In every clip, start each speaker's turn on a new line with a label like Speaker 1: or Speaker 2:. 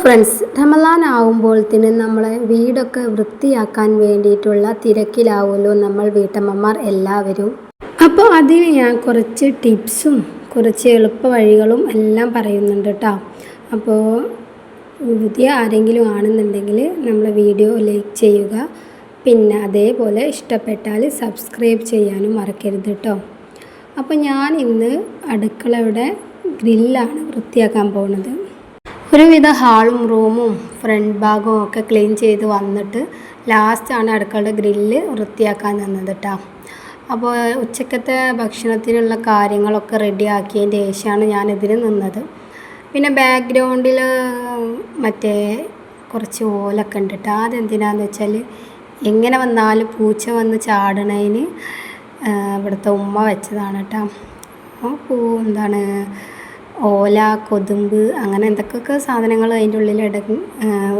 Speaker 1: Friends റമലാൻ ആകുമ്പോഴത്തേന് നമ്മളെ വീടൊക്കെ വൃത്തിയാക്കാൻ വേണ്ടിയിട്ടുള്ള തിരക്കിലാവുമല്ലോ നമ്മൾ വീട്ടമ്മമാർ എല്ലാവരും. അപ്പോൾ അതിന് ഞാൻ കുറച്ച് ടിപ്സും കുറച്ച് എളുപ്പ വഴികളും എല്ലാം പറയുന്നുണ്ട് കേട്ടോ. അപ്പോൾ പുതിയ ആരെങ്കിലും ആണെന്നുണ്ടെങ്കിൽ നമ്മളെ വീഡിയോ ലൈക്ക് ചെയ്യുക. പിന്നെ അതേപോലെ ഇഷ്ടപ്പെട്ടാൽ സബ്സ്ക്രൈബ് ചെയ്യാനും മറക്കരുത് കേട്ടോ. അപ്പോൾ ഞാൻ ഇന്ന് അടുക്കളയുടെ ഗ്രില്ലാണ് വൃത്തിയാക്കാൻ പോകുന്നത്. ഒരുവിധ ഹാളും റൂമും ഫ്രണ്ട് ഭാഗവും ഒക്കെ ക്ലീൻ ചെയ്ത് വന്നിട്ട് ലാസ്റ്റാണ് അടുക്കളയുടെ ഗ്രില്ല് വൃത്തിയാക്കാൻ നിന്നത് കേട്ടോ അപ്പോൾ ഉച്ചക്കത്തെ ഭക്ഷണത്തിനുള്ള കാര്യങ്ങളൊക്കെ റെഡി ആക്കിയതിന്റെ ശേഷമാണ് ഞാനിതിന് നിന്നത്. പിന്നെ ബാക്ക്ഗ്രൗണ്ടിൽ മറ്റേ കുറച്ച് ഓലൊക്കെ ഉണ്ട് കേട്ടോ അതെന്തിനാന്ന് വെച്ചാൽ എങ്ങനെ വന്നാലും പൂച്ച വന്ന് ചാടണതിന് ഇവിടുത്തെ ഉമ്മ വെച്ചതാണ് കേട്ടോ പൂ എന്താണ് ഓല കൊതുമ്പ് അങ്ങനെ എന്തൊക്കെയൊക്കെ സാധനങ്ങൾ അതിന്റെ ഉള്ളിൽ ഇടങ്ങി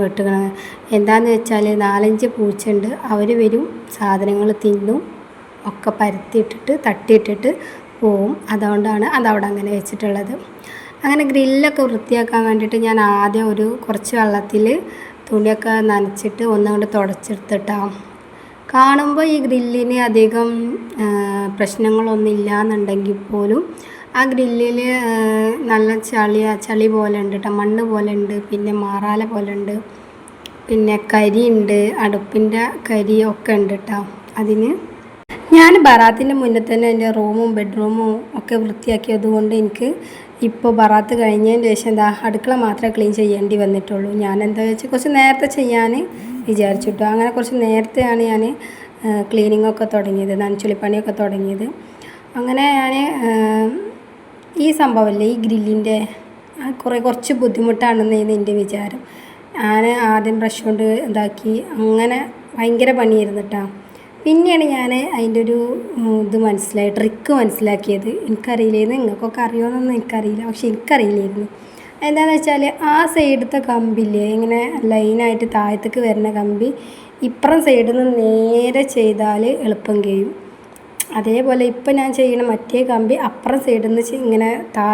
Speaker 1: വെട്ടുകയാണ് എന്താന്ന് വെച്ചാൽ നാലഞ്ച് പൂച്ചയുണ്ട്. അവർ വരും സാധനങ്ങൾ തിന്നും ഒക്കെ പരത്തിയിട്ടിട്ട് തട്ടിയിട്ടിട്ട് പോവും. അതുകൊണ്ടാണ് അതവിടെ അങ്ങനെ വെച്ചിട്ടുള്ളത്. അങ്ങനെ ഗ്രില്ലൊക്കെ വൃത്തിയാക്കാൻ വേണ്ടിയിട്ട് ഞാൻ ആദ്യം ഒരു കുറച്ച് വെള്ളത്തിൽ തുണിയൊക്കെ നനച്ചിട്ട് ഒന്നുകൊണ്ട് തുടച്ചെടുത്തിട്ടാണ് കാണുമ്പോൾ ഈ ഗ്രില്ലിന് അധികം പ്രശ്നങ്ങളൊന്നും ഇല്ലയെന്നുണ്ടെങ്കിൽ പോലും ആ ഗ്രില്ലിൽ നല്ല ചളി ചളി പോലെ ഉണ്ട് കേട്ടോ മണ്ണ് പോലെ ഉണ്ട് പിന്നെ മാറാല പോലെ ഉണ്ട് പിന്നെ കരി ഉണ്ട് അടുപ്പിന്റെ കരി ഒക്കെ ഉണ്ട് കേട്ടോ അതിന് ഞാൻ ബറാത്തിന്റെ മുന്നേ തന്നെ എന്റെ റൂമും ബെഡ്റൂമും ഒക്കെ വൃത്തിയാക്കിയത് കൊണ്ട് എനിക്ക് ഇപ്പോൾ ബറാത്ത് കഴിഞ്ഞതിന് ശേഷം എന്താ അടുക്കള മാത്രമേ ക്ലീൻ ചെയ്യേണ്ടി വന്നിട്ടുള്ളൂ. ഞാൻ എന്താ വെച്ചാൽ കുറച്ച് നേരത്തെ ചെയ്യാൻ വിചാരിച്ചിട്ടു അങ്ങനെ കുറച്ച് നേരത്തെയാണ് ഞാൻ ക്ലീനിങ്ങൊക്കെ തുടങ്ങിയത് നനച്ചുളിപ്പണിയൊക്കെ തുടങ്ങിയത്. അങ്ങനെ ഞാൻ ഈ സംഭവമല്ലേ? ഈ ഗ്രില്ലിന്റെ കുറേ കുറച്ച് ബുദ്ധിമുട്ടാണെന്നായിരുന്നു എന്റെ വിചാരം. ഞാൻ ആദ്യം ബ്രഷ് കൊണ്ട് ഇതാക്കി. അങ്ങനെ ഭയങ്കര പണിയായിരുന്നു കേട്ടോ പിന്നെയാണ് ഞാൻ അതിന്റെ ഒരു ഇത് മനസ്സിലായി ട്രിക്ക് മനസ്സിലാക്കിയത്. എനിക്കറിയില്ലായിരുന്നു. നിങ്ങൾക്കൊക്കെ അറിയുമെന്നൊന്നും എനിക്കറിയില്ല. പക്ഷെ എനിക്കറിയില്ലായിരുന്നു. എന്താണെന്ന് വെച്ചാൽ ആ സൈഡത്തെ കമ്പില്ലേ ഇങ്ങനെ ലൈനായിട്ട് താഴത്തേക്ക് വരുന്ന കമ്പി ഇപ്പുറം സൈഡിൽ നിന്ന് നേരെ ചെയ്താൽ എളുപ്പം കഴിയും അതേപോലെ ഇപ്പം ഞാൻ ചെയ്യണ മറ്റേ കമ്പി അപ്പുറം സൈഡിൽ നിന്ന് ഇങ്ങനെ താ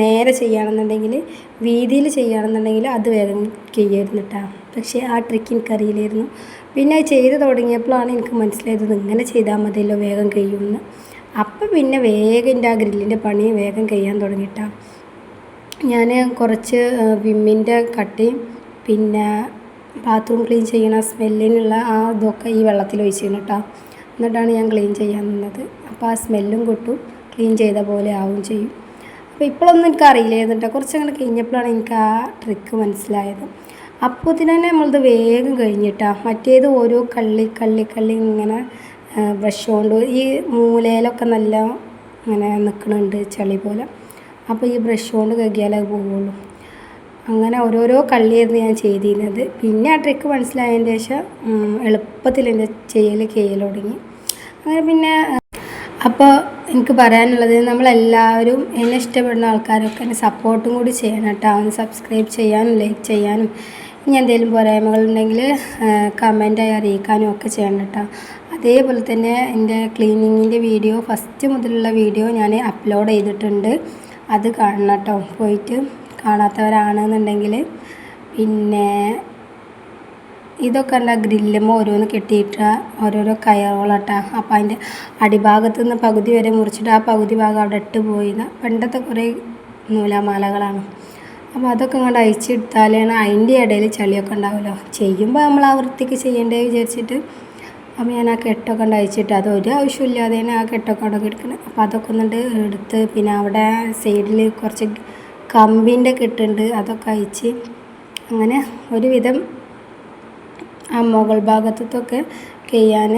Speaker 1: നേരെ ചെയ്യുകയാണെന്നുണ്ടെങ്കിൽ വീതിയിൽ ചെയ്യുകയാണെന്നുണ്ടെങ്കിൽ അത് വേഗം ചെയ്യായിരുന്നു കേട്ടോ പക്ഷേ ആ ട്രിക്ക് എനിക്കറിയില്ലായിരുന്നു. പിന്നെ ചെയ്ത് തുടങ്ങിയപ്പോഴാണ് എനിക്ക് മനസ്സിലായത് ഇങ്ങനെ ചെയ്താൽ മതിയല്ലോ വേഗം കഴിയുമെന്ന്. അപ്പം പിന്നെ വേഗം എന്റെ ആ ഗ്രില്ലിന്റെ പണി വേഗം കഴിയാൻ തുടങ്ങിയിട്ടാണ് ഞാൻ കുറച്ച് വിമ്മിന്റെ കട്ടയും പിന്നെ ബാത്റൂം ക്ലീൻ ചെയ്യണ സ്മെല്ലിനുള്ള ആ ഇതൊക്കെ ഈ വെള്ളത്തിൽ ഒഴിച്ചിരുന്നു കേട്ടോ എന്നിട്ടാണ് ഞാൻ ക്ലീൻ ചെയ്യാൻ നിന്നത്. അപ്പോൾ ആ സ്മെല്ലും കിട്ടും. ക്ലീൻ ചെയ്ത പോലെ ആവും ചെയ്യും. അപ്പോൾ ഇപ്പോഴൊന്നും എനിക്ക് അറിയില്ലായിരുന്നു കേട്ടോ കുറച്ചങ്ങനെ കഴിഞ്ഞപ്പോഴാണ് എനിക്ക് ആ ട്രിക്ക് മനസ്സിലായത്. അപ്പോൾ തന്നെ നമ്മളത് വേഗം കഴിഞ്ഞിട്ടാ. മറ്റേത് ഓരോ കള്ളി കള്ളി കള്ളി ഇങ്ങനെ ബ്രഷ് കൊണ്ട് ഈ മൂലയിലൊക്കെ നല്ല ഇങ്ങനെ നിൽക്കുന്നുണ്ട് ചളി പോലെ. അപ്പോൾ ഈ ബ്രഷ് കൊണ്ട് കഴുകിയാലേ പോവുള്ളൂ. അങ്ങനെ ഓരോരോ കള്ളിയായിരുന്നു ഞാൻ ചെയ്തിരുന്നത്. പിന്നെ ആ ട്രിക്ക് മനസ്സിലായതിന് ശേഷം എളുപ്പത്തിൽ എന്റെ ചെയ്യൽ ചെയ്യൽ തുടങ്ങി. അങ്ങനെ പിന്നെ അപ്പോൾ എനിക്ക് പറയാനുള്ളത് നമ്മളെല്ലാവരും എന്നെ ഇഷ്ടപ്പെടുന്ന ആൾക്കാരൊക്കെ എന്നെ സപ്പോർട്ടും കൂടി ചെയ്യണം കേട്ടോ. ഒന്ന് സബ്സ്ക്രൈബ് ചെയ്യാനും ലൈക്ക് ചെയ്യാനും ഇനി എന്തെങ്കിലും പോരായ്മകളുണ്ടെങ്കിൽ കമന്റായി അറിയിക്കാനും ഒക്കെ ചെയ്യണം കേട്ടോ. അതേപോലെ തന്നെ എന്റെ ക്ലീനിങ്ങിന്റെ വീഡിയോ ഫസ്റ്റ് മുതലുള്ള വീഡിയോ ഞാൻ അപ്ലോഡ് ചെയ്തിട്ടുണ്ട്. അത് കാണണം കേട്ടോ. പോയിട്ട് കാണാത്തവരാണെന്നുണ്ടെങ്കിൽ പിന്നെ ഇതൊക്കെ അല്ല ഗ്രില്ലുമ്പോൾ ഓരോന്ന് കെട്ടിയിട്ട ഓരോരോ കയറുകളാട്ടാ. അപ്പോൾ അതിന്റെ അടിഭാഗത്തു നിന്ന് പകുതി വരെ മുറിച്ചിട്ട് ആ പകുതി ഭാഗം അവിടെ ഇട്ട് പോയി പണ്ടത്തെ കുറേ നൂലാമാലകളാണ്. അപ്പോൾ അതൊക്കെ ഇങ്ങോട്ട് അയച്ചെടുത്താലാണ് അതിന്റെ ഇടയിൽ ചളിയൊക്കെ ഉണ്ടാവുമല്ലോ ചെയ്യുമ്പോൾ നമ്മൾ ആ വൃത്തിക്ക് ചെയ്യേണ്ടത് വിചാരിച്ചിട്ട് അപ്പോൾ ഞാൻ ആ കെട്ടൊക്കെ ഉണ്ട് അയച്ചിട്ട് അത് ഒരു ആവശ്യമില്ലാതെ തന്നെ ആ കെട്ടൊക്കെ അവിടെ എടുക്കണം അപ്പോൾ അതൊക്കെ ഒന്നുണ്ട് എടുത്ത് പിന്നെ അവിടെ സൈഡിൽ കുറച്ച് കമ്പിന്റെ കെട്ടുണ്ട് അതൊക്കെ അയച്ച് അങ്ങനെ ഒരുവിധം ആ മുകൾ ഭാഗത്തൊക്കെ ചെയ്യാൻ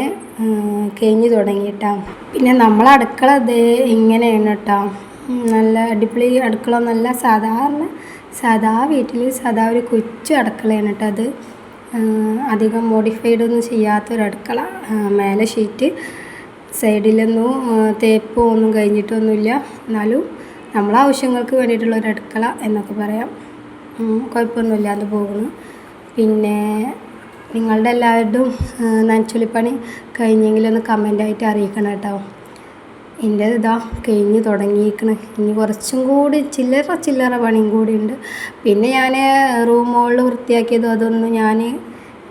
Speaker 1: കഴിഞ്ഞു തുടങ്ങിയിട്ടാണ് പിന്നെ നമ്മൾ അടുക്കള ഇതേ ഇങ്ങനെയാണ് കേട്ടോ നല്ല അടിപൊളി അടുക്കള നല്ല സാധാരണ സാധാ വീട്ടിൽ സാധാ ഒരു കൊച്ചു അടുക്കളയാണ് കേട്ടോ അത്. അധികം മോഡിഫൈഡ് ഒന്നും ചെയ്യാത്തൊരു അടുക്കള. മേലെ ഷീറ്റ് സൈഡിലൊന്നും തേപ്പോ ഒന്നും കഴിഞ്ഞിട്ടൊന്നുമില്ല. എന്നാലും നമ്മളെ ആവശ്യങ്ങൾക്ക് വേണ്ടിയിട്ടുള്ള ഒരു അടുക്കള എന്നൊക്കെ പറയാം. കുഴപ്പമൊന്നുമില്ലാതെ പോകുന്നു. പിന്നെ നിങ്ങളുടെ എല്ലാവരുടെയും നനച്ചുള്ളിപ്പണി കഴിഞ്ഞെങ്കിലൊന്ന് കമന്റായിട്ട് അറിയിക്കണം കേട്ടോ. എന്റെ ഇതാ കഴിഞ്ഞ് തുടങ്ങിയിരിക്കണം. ഇനി കുറച്ചും കൂടി ചില്ലറ ചില്ലറ പണിയും കൂടി ഉണ്ട്. പിന്നെ ഞാൻ റൂം മുകളിൽ വൃത്തിയാക്കിയതും അതൊന്നും ഞാൻ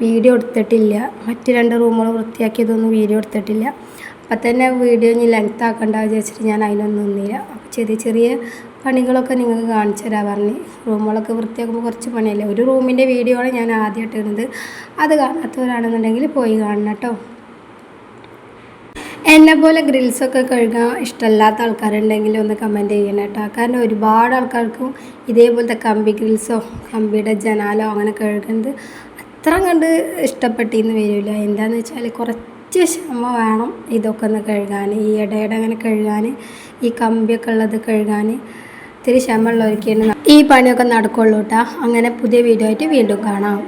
Speaker 1: വീഡിയോ എടുത്തിട്ടില്ല. മറ്റ് രണ്ട് റൂമുകൾ വൃത്തിയാക്കിയതൊന്നും വീഡിയോ എടുത്തിട്ടില്ല. അപ്പം തന്നെ വീഡിയോ ഇനി ലെങ്ത് ആക്കണ്ട വിചാരിച്ചിട്ട് ഞാൻ അതിനൊന്നും നിന്നില്ല. അപ്പോൾ ചെറിയ ചെറിയ പണികളൊക്കെ നിങ്ങൾക്ക് കാണിച്ചു തരാൻ പറഞ്ഞ്. റൂമുകളൊക്കെ വൃത്തിയാക്കുമ്പോൾ കുറച്ച് പണിയല്ലേ? ഒരു റൂമിന്റെ വീഡിയോ ആണ് ഞാൻ ആദ്യമായിട്ട് ഇടുന്നത്. അത് കാണാത്തവരാണെന്നുണ്ടെങ്കിൽ പോയി കാണണം കേട്ടോ എന്നെ പോലെ ഗ്രിൽസൊക്കെ കഴുകാൻ ഇഷ്ടമല്ലാത്ത ആൾക്കാരുണ്ടെങ്കിൽ ഒന്ന് കമന്റ് ചെയ്യണം കേട്ടോ കാരണം ഒരുപാട് ആൾക്കാർക്കും ഇതേപോലത്തെ കമ്പി ഗ്രിൽസോ കമ്പിയുടെ ജനാലോ അങ്ങനെ കഴുകുന്നത് അത്ര കണ്ട് ഇഷ്ടപ്പെട്ടിന്ന് വരില്ല. എന്താണെന്ന് വെച്ചാൽ കുറച്ച് ക്ഷമ വേണം ഇതൊക്കെ ഒന്ന് കഴുകാൻ. ഈ ഇടയിടെ അങ്ങനെ കഴുകാൻ ഈ കമ്പിയൊക്കെ ഉള്ളത് കഴുകാൻ. ഇത്തിരി ക്ഷമ ഉള്ളവർക്കാണ് ഈ പണിയൊക്കെ നടക്കുള്ളൂ കേട്ടോ അങ്ങനെ പുതിയ വീഡിയോ ആയിട്ട് വീണ്ടും കാണാം.